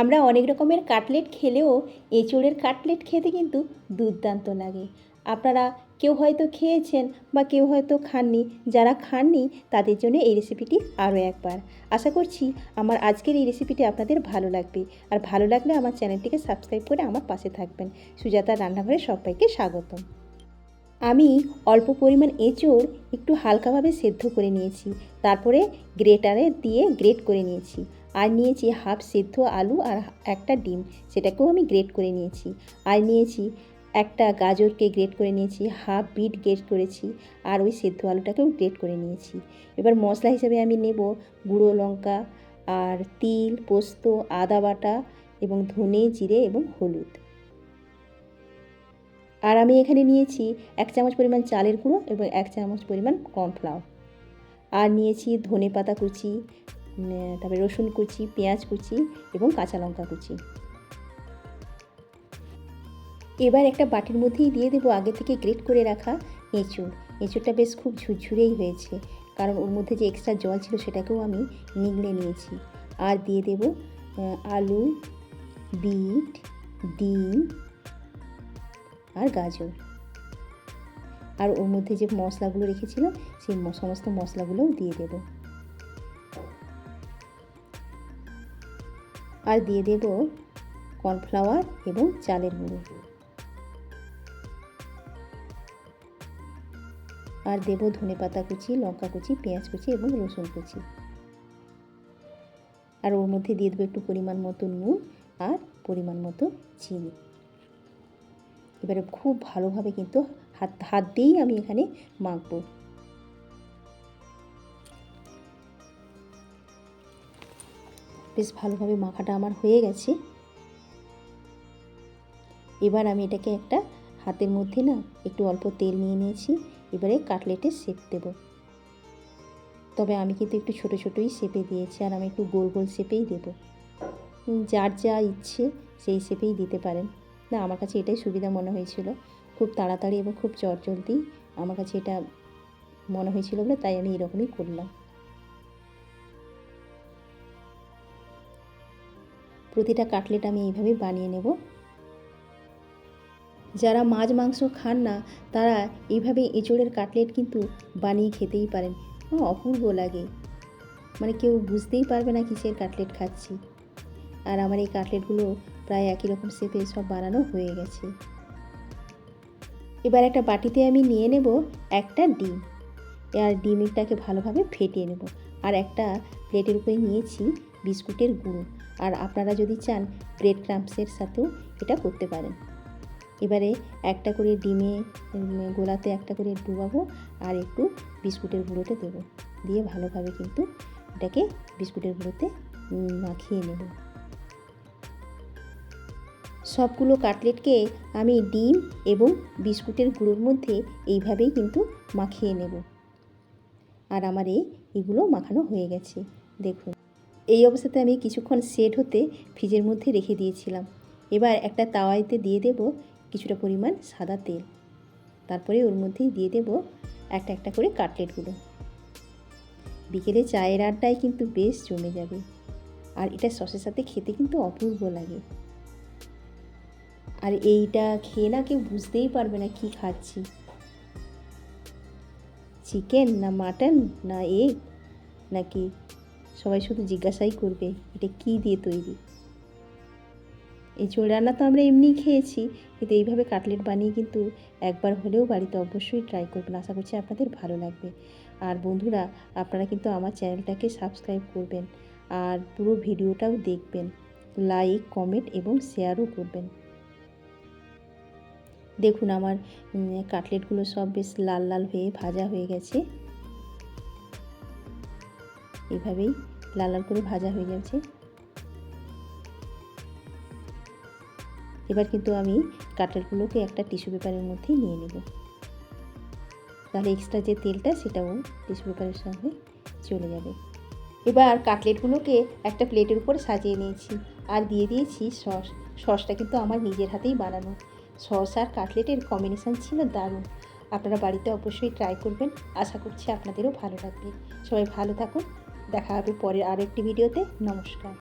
আমরা অনেক রকমের কাটলেট খেলেও এঁচোড়ের কাটলেট খেতে কিন্তু দুর্দান্ত লাগে। আপনারা কেউ হয়তো খেয়েছেন বা কেউ হয়তো খাননি, যারা খাননি তাদের জন্য এই রেসিপিটি আরও একবার। আশা করছি আমার আজকের এই রেসিপিটি আপনাদের ভালো লাগবে। আর ভালো লাগলে আমার চ্যানেলটিকে সাবস্ক্রাইব করে আমার পাশে থাকবেন। সুজাতার রান্নাঘরে সবাইকে স্বাগতম। আমি অল্প পরিমাণ এঁচোড় একটু হালকাভাবে সেদ্ধ করে নিয়েছি। তারপরে গ্রেটারে দিয়ে গ্রেট করে নিয়েছি। আর নিয়েছি হাফ সেদ্ধ আলু আর একটা ডিম, সেটাকেও আমি গ্রেট করে নিয়েছি। আর নিয়েছি একটা গাজরকে গ্রেট করে নিয়েছি, হাফ বিট গ্রেট করেছি আর ওই সেদ্ধ আলুটাকেও গ্রেট করে নিয়েছি। এবার মশলা হিসেবে আমি নেব গুঁড়ো লঙ্কা আর তিল, পোস্ত, আদা বাটা এবং ধনে জিরে এবং হলুদ। আর আমি এখানে নিয়েছি এক চামচ পরিমাণ চালের গুঁড়ো এবং এক চামচ পরিমাণ কর্নফ্লাওয়ার। আর নিয়েছি ধনে পাতা কুচি তারপরে রসুন কুচি, পেঁয়াজ কুচি এবং কাঁচা লঙ্কা কুচি। এবার একটা বাটির মধ্যেই দিয়ে দেবো আগে থেকে গ্রেট করে রাখা এঁচুড় এঁচুড়টা বেশ খুব ঝুরঝুরেই হয়েছে, কারণ ওর মধ্যে যে এক্সট্রা জল ছিল সেটাকেও আমি নিগড়ে নিয়েছি। আর দিয়ে দেব আলু, বিট, ডিম আর গাজর। আর ওর মধ্যে যে মশলাগুলো রেখেছিলাম, সেই সমস্ত মশলাগুলোও দিয়ে দেব। আর দিয়ে দেব কর্নফ্লাওয়ার এবং চালের গুঁড়ো। আর দেব ধনে পাতা কুচি, লঙ্কা কুচি, পেঁয়াজ কুচি এবং রসুন কুচি। আর ওর মধ্যে দিয়ে দেবো একটু পরিমাণ মতো নুন আর পরিমাণ মতো চিনি। এবারে খুব ভালোভাবে কিন্তু হাত হাত দিয়েই আমি এখানে মাখবো। বেশ ভালোভাবে মাখাটা আমার হয়ে গেছে। এবার আমি এটাকে একটা হাতের মধ্যে না একটু অল্প তেল নিয়ে নিয়েছি, এবারে কাটলেটে শেপ দেব। তবে আমি কিন্তু একটু ছোট ছোটোই শেপে দিয়েছি আর আমি একটু গোল গোল শেপেই দেবো। যার যা ইচ্ছে সেই শেপেই দিতে পারেন। না, আমার কাছে এটাই সুবিধা মনে হয়েছিল। খুব তাড়াতাড়ি এবং খুব চটজলদি আমার কাছে এটা মনে হয়েছিল বলে তাই আমি এরকমই করলাম। প্রতিটা কাটলেট আমি এইভাবেই বানিয়ে নেব। যারা মাছ, মাংস খান না, তারা এইভাবে এঁচোড়ের কাটলেট কিন্তু বানিয়ে খেতেই পারেন। অপূর্ব লাগে। মানে কেউ বুঝতেই পারবে না কিসের কাটলেট খাচ্ছি। আর আমার এই কাটলেটগুলো প্রায় একই রকম শেপে সব বানানো হয়ে গেছে। এবার একটা বাটিতে আমি নিয়ে নেব একটা ডিম। আর ডিমটাকে ভালোভাবে ফেটিয়ে নেব। আর একটা প্লেটের উপরে নিয়েছি বিস্কুটের গুঁড়ো। আর আপনারা যদি চান, ব্রেড ক্রাম্পসের সাথেও এটা করতে পারেন। এবারে একটা করে ডিমে গোলাতে একটা করে ডুবাবো আর একটু বিস্কুটের গুঁড়োতে দেবো। দিয়ে ভালোভাবে কিন্তু এটাকে বিস্কুটের গুঁড়োতে মাখিয়ে নেব। সবগুলো কাটলেটকে আমি ডিম এবং বিস্কুটের গুঁড়োর মধ্যে এইভাবেই কিন্তু মাখিয়ে নেব। আর আমার এগুলো মাখানো হয়ে গেছে। দেখুন। এই অবস্থাতে আমি কিছুক্ষণ সেট হতে ফ্রিজের মধ্যে রেখে দিয়েছিলাম। এবার একটা তাওয়াইতে দিয়ে দেব কিছুটা পরিমাণ সাদা তেল। তারপরে ওর মধ্যেই দিয়ে দেব একটা একটা করে কাটলেটগুলো। বিকেলে চায়ের আড্ডায় কিন্তু বেশ জমে যাবে। আর এটা সসের সাথে খেতে কিন্তু অপূর্ব লাগে। আর এইটা খেয়ে না কেউ বুঝতেই পারবে না কি খাচ্ছি। চিকেন না মাটন না এগ নাকি সবাই শুধু জিজ্ঞাসাই করবে, এটা কি দিয়ে তৈরি? এই ঝোল রান্না তো আমরা এমনিই খেয়েছি, কিন্তু এইভাবে কাটলেট বানিয়ে কিন্তু একবার হলেও বাড়িতে অবশ্যই ট্রাই করবেন, আশা করছি আপনাদের ভালো লাগবে। আর বন্ধুরা, আপনারা কিন্তু আমার চ্যানেলটাকে সাবস্ক্রাইব করবেন, আর পুরো ভিডিওটাও দেখবেন লাইক কমেন্ট এবং শেয়ারও করবেন। দেখুন আমার কাটলেটগুলো সব বেশ লাল লাল হয়ে ভাজা হয়ে গেছে। এভাবেই লাল লাল করে ভাজা হয়ে যাচ্ছে এবার কিন্তু আমি কাটলেটগুলোকে একটা টিস্যু পেপারের মধ্যে নিয়ে নেব। তাহলে এক্সট্রা যে তেলটা, সেটাও টিস্যু পেপারের সঙ্গে চলে যাবে। এবার কাটলেটগুলোকে একটা প্লেটের উপর সাজিয়ে নিয়েছি আর দিয়ে দিয়েছি সস। সসটা কিন্তু আমার নিজের হাতেই বানানো। সস আর কাটলেটের কম্বিনেশান ছিল দারুণ। আপনারা বাড়িতে অবশ্যই ট্রাই করবেন। আশা করছি আপনাদেরও ভালো লাগবে। সবাই ভালো থাকুন। দেখা হবে পরের আরেকটি ভিডিওতে। নমস্কার।